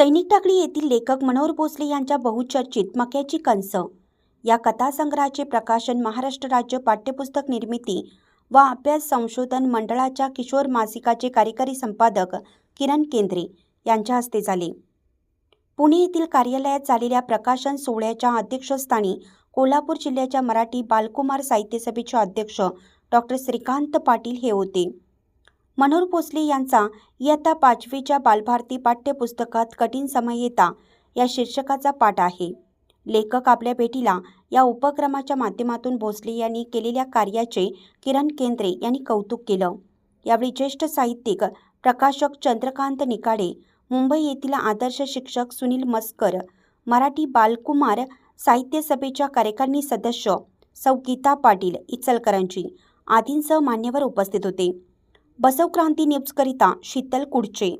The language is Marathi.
सैनिक टाकळी येथील लेखक मनोहर भोसले यांच्या बहुचर्चित मक्याची कंस. या कथासंग्रहाचे प्रकाशन महाराष्ट्र राज्य पाठ्यपुस्तक निर्मिती व अभ्यास संशोधन मंडळाच्या किशोर मासिकाचे कार्यकारी संपादक किरण केंद्रे यांच्या हस्ते झाले. पुणे येथील कार्यालयात झालेल्या प्रकाशन सोहळ्याच्या अध्यक्षस्थानी कोल्हापूर जिल्ह्याच्या मराठी बालकुमार साहित्य सभेचे अध्यक्ष डॉक्टर श्रीकांत पाटील हे होते. मनोहर भोसले यांचा इयत्ता पाचवीच्या बालभारती पाठ्यपुस्तकात कठीण समयेता या शीर्षकाचा पाठ आहे. लेखक आपल्या भेटीला या उपक्रमाच्या माध्यमातून भोसले यांनी केलेल्या कार्याचे किरण केंद्रे यांनी कौतुक केलं. यावेळी ज्येष्ठ साहित्यिक प्रकाशक चंद्रकांत निकाडे मुंबई येथील आदर्श शिक्षक सुनील मस्कर मराठी बालकुमार साहित्य सभेच्या कार्यकारिणी सदस्य सौ गीता पाटील इचलकरांची आदींसह मान्यवर उपस्थित होते. बसवक्रांती न्यूजकरिता शीतल कुडचे